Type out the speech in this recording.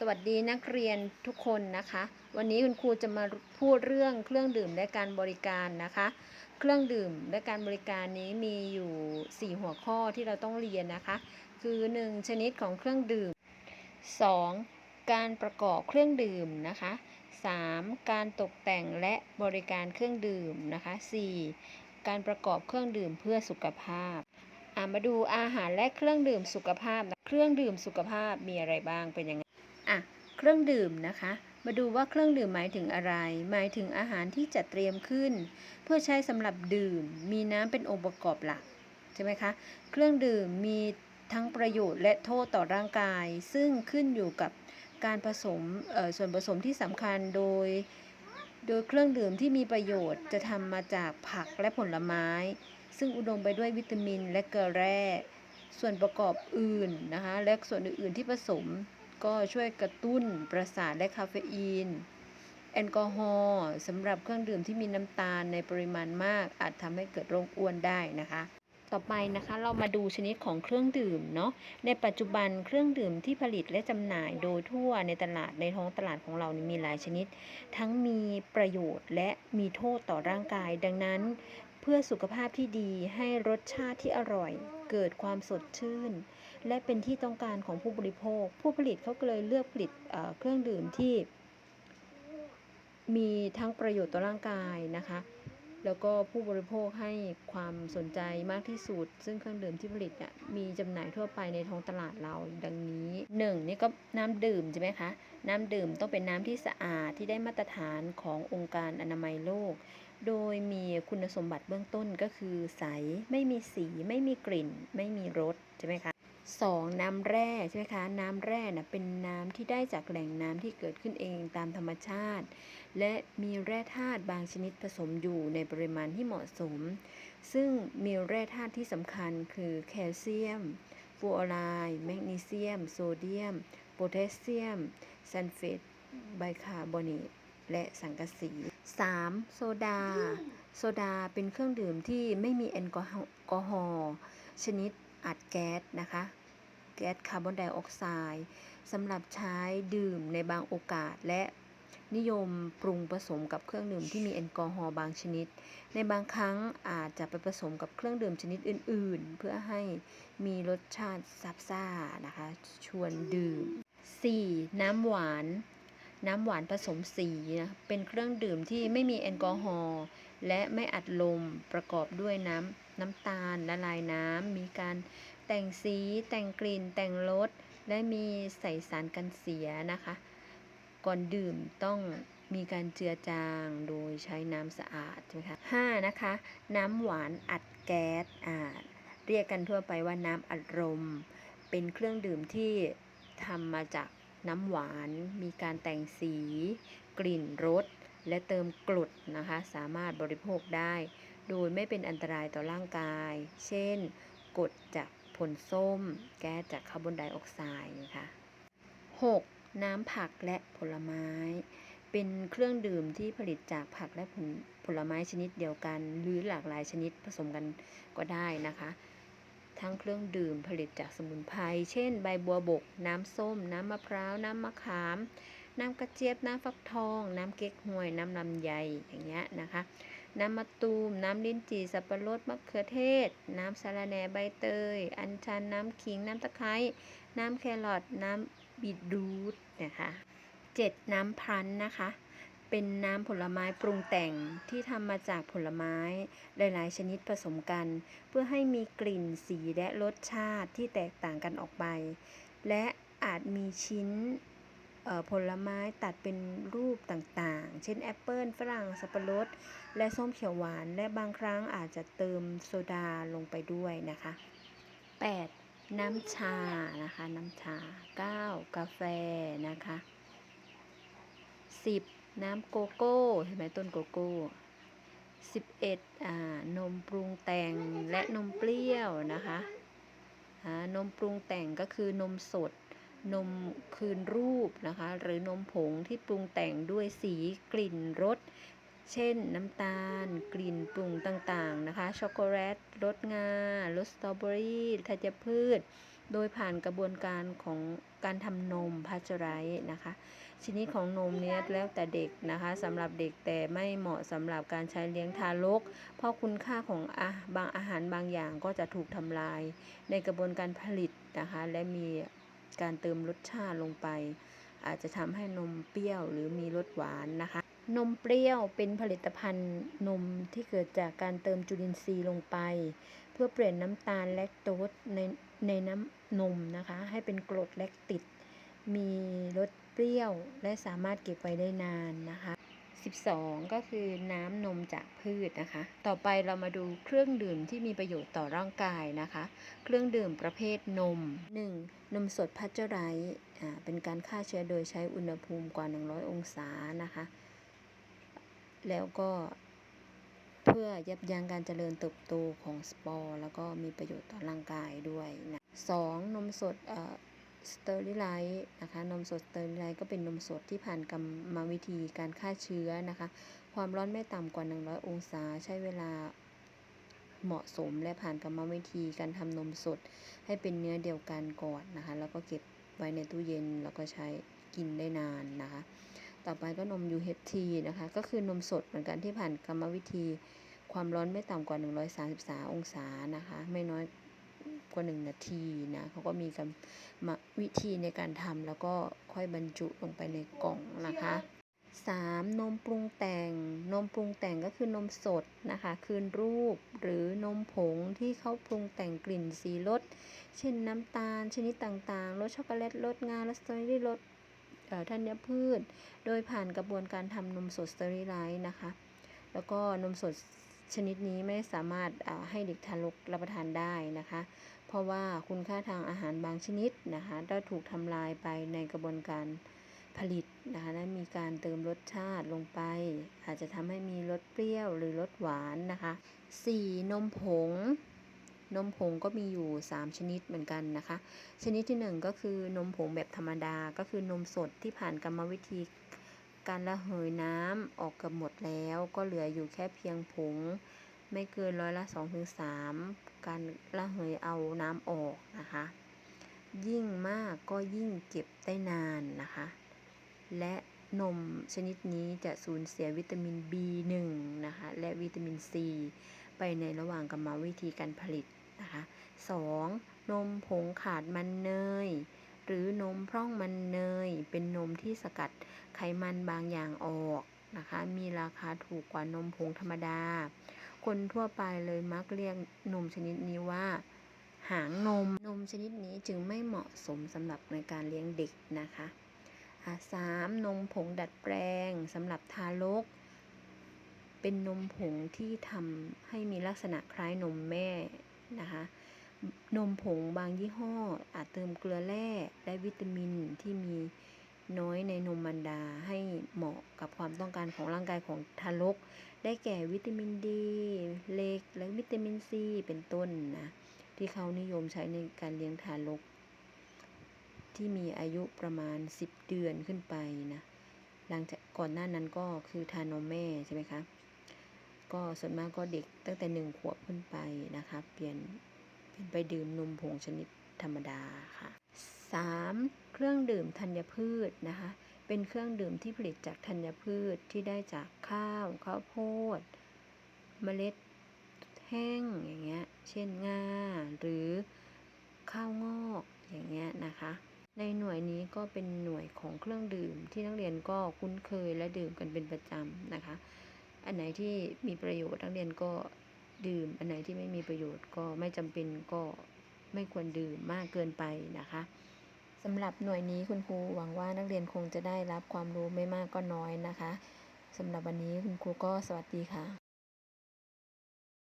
สวัสดีนักเรียนทุกคนนะคะ วันนี้คุณครูจะมาพูดเรื่องเครื่องดื่มและการบริการนะคะ เครื่องดื่มและการบริการนี้มีอยู่ 4 หัวข้อที่เราต้องเรียนนะคะ คือ 1 ชนิดของเครื่องดื่ม 2. การประกอบเครื่องดื่มนะคะ 3. การตกแต่งและบริการเครื่องดื่มนะคะ 4. การประกอบเครื่องดื่มเพื่อสุขภาพมาดูอาหารและเครื่องดื่มสุขภาพนะเครื่องดื่มสุขภาพมีอะไรบ้างเป็นยังไง อะเครื่องดื่มนะคะ มาดูว่าเครื่องดื่มหมายถึงอะไร หมายถึงอาหารที่จัดเตรียมขึ้น เพื่อใช้สำหรับดื่ม มีน้ำเป็นองค์ประกอบหลักใช่ไหมคะ เครื่องดื่มมีทั้งประโยชน์และโทษต่อร่างกาย ซึ่งขึ้นอยู่กับการผสมส่วนผสมที่สำคัญโดย โดยเครื่องดื่มที่มีประโยชน์จะทำมาจากผักและผลไม้ ซึ่งอุดมไปด้วยวิตามินและเกลือแร่ ส่วนประกอบอื่นนะคะ และส่วนอื่นๆที่ผสม ก็ช่วยกระตุ้นประสาทและคาเฟอีน แอลกอฮอล์สำหรับเครื่องดื่มที่มีน้ำตาลในปริมาณมาก อาจทำให้เกิดโรคอ้วนได้นะคะต่อไปนะคะเรามาดูชนิดของเครื่องดื่มเนาะในปัจจุบันเครื่องดื่มที่ผลิตและจำหน่ายโดยทั่วในตลาดในท้องตลาดของเรานี่มีหลายชนิด ทั้งมีประโยชน์และมีโทษต่อร่างกาย ดังนั้น เพื่อสุขภาพที่ดีให้รสชาติที่อร่อย เกิดความสดชื่น และเป็นที่ต้องการของผู้บริโภค ผู้ผลิตเขาก็เลยเลือกผลิตเครื่องดื่มที่ มีทั้งประโยชน์ต่อร่างกายนะคะ แล้วก็ผู้บริโภคให้ความสนใจมากที่สุด ซึ่งเครื่องดื่มที่ผลิตเนี่ยมีจำหน่ายทั่วไปในท้องตลาดเราดังนี้หนึ่งนี่ก็น้ำดื่มใช่ไหมคะน้ำดื่มต้องเป็นน้ำที่สะอาดที่ได้มาตรฐานขององค์การอนามัยโลกโดยมีคุณสมบัติเบื้องต้นก็คือใส ไม่มีสี ไม่มีกลิ่น ไม่มีรส ใช่ไหมคะ สองน้ำแร่ใช่ไหมคะ น้ำแร่นะเป็นน้ำที่ได้จากแหล่งน้ำที่เกิดขึ้นเองตามธรรมชาติ และมีแร่ธาตุบางชนิดผสมอยู่ในปริมาณที่เหมาะสม ซึ่งมีแร่ธาตุที่สำคัญคือแคลเซียมฟูออไรด์แมกนีเซียม โซเดียม โพแทสเซียม ซัลเฟตไบคาร์บอเนตและสังกะสี 3. โซดา โซดาเป็นเครื่องดื่มที่ไม่มีแอลกอฮอล์ชนิดอัดแก๊สนะคะ แก๊สคาร์บอนไดออกไซด์สำหรับใช้ดื่มในบางโอกาสและนิยมปรุงผสมกับเครื่องดื่มที่มีแอลกอฮอล์บางชนิด ในบางครั้งอาจจะไปผสมกับเครื่องดื่มชนิดอื่น ๆ เพื่อให้มีรสชาติซับซ่านะคะ ชวนดื่ม 4. น้ำหวาน น้ำหวานผสมสีนะเป็นเครื่องดื่มที่ไม่มีแอลกอฮอล์และไม่อัดลมประกอบด้วยน้ำน้ำตาลละลายน้ำมีการ แต่งสี แต่งกลิ่น แต่งรส และมีใส่สารกันเสียนะคะ ก่อนดื่มต้องมีการเจือจางโดยใช้น้ำสะอาดใช่ไหมคะห้านะคะ น้ำหวานอัดแก๊สอ่าเรียกกันทั่วไปว่าน้ำอัดลมเป็นเครื่องดื่มที่ทำมาจากน้ำหวาน มีการแต่งสี กลิ่นรส และเติมกรดนะคะ สามารถบริโภคได้ โดยไม่เป็นอันตรายต่อร่างกาย เช่นกรดจาก ผลส้ม แก๊สจากคาร์บอนไดออกไซด์นะคะ 6. น้ำผักและผลไม้ เป็นเครื่องดื่มที่ผลิตจากผักและผลผลไม้ชนิดเดียวกัน หรือหลากหลายชนิดผสมกันก็ได้นะคะ ทั้งเครื่องดื่มผลิตจากสมุนไพร เช่น ใบบัวบก น้ำส้ม น้ำมะพร้าว น้ำมะขาม น้ำกระเจี๊ยบ น้ำฟักทอง น้ำเก๊กฮวย น้ำลำไย อย่างเงี้ยนะคะ น้ำมะตูม น้ำลิ้นจี่ สับปะรด มะเขือเทศ น้ำสาระแหน่ใบเตย อัญชัน น้ำขิง น้ำตะไคร้ น้ำแครอท น้ำบีทรูทนะคะ 7. น้ำพรันนะคะ เป็นน้ำผลไม้ปรุงแต่งที่ทำมาจากผลไม้หลายๆ ชนิดผสมกัน เพื่อให้มีกลิ่นสีและรสชาติที่แตกต่างกันออกไป และอาจมีชิ้น ผลไม้ตัดเป็นรูปต่างๆ เช่นแอปเปิลฝรั่ง สับปะรด และส้มเขียวหวาน และบางครั้งอาจจะเติมโซดาลงไปด้วยนะคะ 8. น้ำชา นะคะ น้ำชา 9. กาแฟ นะคะ 10. น้ำโกโก้ เห็นไหมต้นโกโก้ 11. อ่านมปรุงแต่งและนมเปรี้ยวนะคะนมปรุงแต่งก็คือนมสด นมคืนรูปนะคะ หรือนมผงที่ปรุงแต่งด้วยสีกลิ่นรส เช่นน้ำตาล กลิ่นปรุงต่างๆนะคะ ช็อกโกแลต รสงา รสสตรอเบอรี่ธัญพืช โดยผ่านกระบวนการของการทำนมพาสเจอไรนะคะ ชนิดของนมเนี้ยแล้วแต่เด็กนะคะสำหรับเด็กแต่ไม่เหมาะสำหรับการใช้เลี้ยงทารก เพราะคุณค่าของอาบางอาหารบางอย่างก็จะถูกทำลาย ในกระบวนการผลิตนะคะ และมี การเติมรสชาติลงไป อาจจะทำให้นมเปรี้ยวหรือมีรสหวานนะคะ นมเปรี้ยวเป็นผลิตภัณฑ์นมที่เกิดจากการเติมจุลินทรีย์ลงไป เพื่อเปลี่ยนน้ำตาลแลคโตสในในน้ำนมนะคะ ให้เป็นกรดแลคติด มีรสเปรี้ยวและสามารถเก็บไว้ได้นานนะคะ 12 ก็คือน้ำนมจากพืชนะคะ ต่อไปเรามาดูเครื่องดื่มที่มีประโยชน์ต่อร่างกายนะคะ เครื่องดื่มประเภทนม 1. นมสดพัชเจอไรเป็นการฆ่าเชื้อโดยใช้อุณหภูมิกว่า 100 องศานะคะ แล้วก็เพื่อยับยั้งการเจริญเติบโตของสปอร์ แล้วก็มีประโยชน์ต่อร่างกายด้วยนะสองนมสด สเตอริไลท์นะคะนมสดสเตอริไลท์ก็เป็นนมสดที่ผ่านกรรมวิธีการฆ่าเชื้อนะคะ ความร้อนไม่ต่ำกว่า 100 องศาใช้เวลาเหมาะสมและผ่านกรรมวิธีการทำนมสดให้เป็นเนื้อเดียวกันก่อนนะคะ แล้วก็เก็บไว้ในตู้เย็นแล้วก็ใช้กินได้นานนะคะ ต่อไปก็นม UHT นะคะ ก็คือนมสดเหมือนกันที่ผ่านกรรมวิธี ความร้อนไม่ต่ำกว่า 133 องศานะคะ ไม่น้อย กว่า 1 นาทีนะเขาก็มีกรรมวิธีในการทำแล้วก็ค่อยบรรจุลงไปในกล่องนะคะ 3. นมปรุงแต่ง นมปรุงแต่งก็คือนมสดนะคะ คืนรูปหรือนมผงที่เขาปรุงแต่งกลิ่นสีรส เช่นน้ำตาลชนิดต่างๆ รสช็อกโกแลต รสงารสสตรอเบอรี่ รสธัญพืช โดยผ่านกระบวนการทำนมสดสเตอริไลซ์นะคะ แล้วก็นมสดชนิดนี้ไม่สามารถให้เด็กทารกรับประทานได้นะคะ เพราะว่าคุณค่าทางอาหารบางชนิดนะคะได้ถูกทำลายไปในกระบวนการผลิตนะคะและมีการเติมรสชาติลงไป อาจจะทำให้มีรสเปรี้ยวหรือรสหวานนะคะ 4. นมผง นมผงก็มีอยู่ 3 ชนิดเหมือนกันนะคะ ชนิดที่ 1 ก็คือนมผงแบบธรรมดา ก็คือนมสดที่ผ่านกรรมวิธีการระเหยน้ำออกกับหมดแล้ว ก็เหลืออยู่แค่เพียงผง ไม่เกินร้อยละ 2-3 การระเหยเอาน้ำออกนะคะ ยิ่งมากก็ยิ่งเก็บได้นานนะคะ และนมชนิดนี้จะสูญเสียวิตามิน B1 นะคะ และวิตามิน C ไปในระหว่างกรรมวิธีการผลิตนะคะ 2. นมผงขาดมันเนย หรือนมพร่องมันเนย เป็นนมที่สกัดไขมันบางอย่างออกนะคะ มีราคาถูกกว่านมผงธรรมดา คนทั่วไปเลยมักเรียกนมชนิดนี้ว่า หางนม นมชนิดนี้จึงไม่เหมาะสมสำหรับในการเลี้ยงเด็กนะคะะสามนมผงดัดแปลงสำหรับทารก เป็นนมผงที่ทำให้มีลักษณะคล้ายนมแม่นะคะนมผงบางยี่ห้ออาจเติมเกลือแร่และวิตามินที่มี น้อยในนมบรรดาให้เหมาะกับความต้องการของร่างกายของทารก ได้แก่วิตามินดีเหล็กและวิตามินซีเป็นต้นนะ ที่เขานิยมใช้ในการเลี้ยงทารก ที่มีอายุประมาณ 10 เดือนขึ้นไปนะหลังจากก่อนหน้านั้นก็คือทานนมแม่ใช่ไหมคะก็ส่วนมากก็เด็กตั้งแต่หนึ่งขวบขึ้นไปนะคะ เปลี่ยนเปลี่ยนไปดื่มนมผงชนิดธรรมดาค่ะ 3. เครื่องดื่มธัญพืชนะคะ เป็นเครื่องดื่มที่ผลิตจากธัญพืชที่ได้จากข้าวข้าวโพด เมล็ดแห้งอย่างเงี้ย เช่นงาหรือข้าวงอกอย่างเงี้ยนะคะ ในหน่วยนี้ก็เป็นหน่วยของเครื่องดื่มที่นักเรียนก็คุ้นเคยและดื่มกันเป็นประจำนะคะ อันไหนที่มีประโยชน์นักเรียนก็ดื่ม อันไหนที่ไม่มีประโยชน์ก็ไม่จำเป็นก็ไม่ควรดื่มมากเกินไปนะคะ สำหรับหน่วยนี้คุณครูหวังว่านักเรียนคงจะได้รับความรู้ไม่มากก็น้อยนะคะสำหรับวันนี้คุณครูก็สวัสดีค่ะ